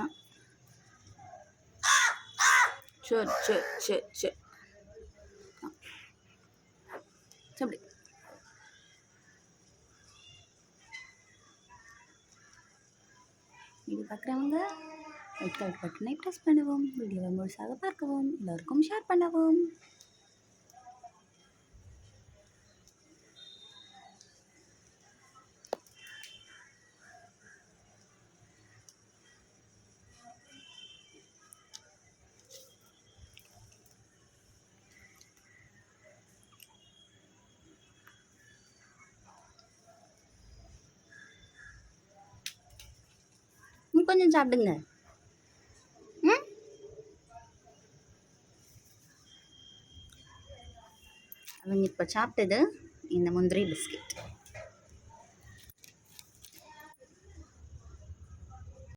நான் சரி சரி சரி சரி. அப்படி இது பார்க்குறவங்க லைக் லைக் பட்டனை ப்ரெஸ் பண்ணவும். வீடியோவை முழுசாக பார்க்கவும் எல்லோருக்கும் ஷேர் பண்ணவும். கொஞ்சம் சாப்பிடுங்க. அவங்க இப்போ சாப்பிட்டது இந்த முந்திரி பிஸ்கெட்.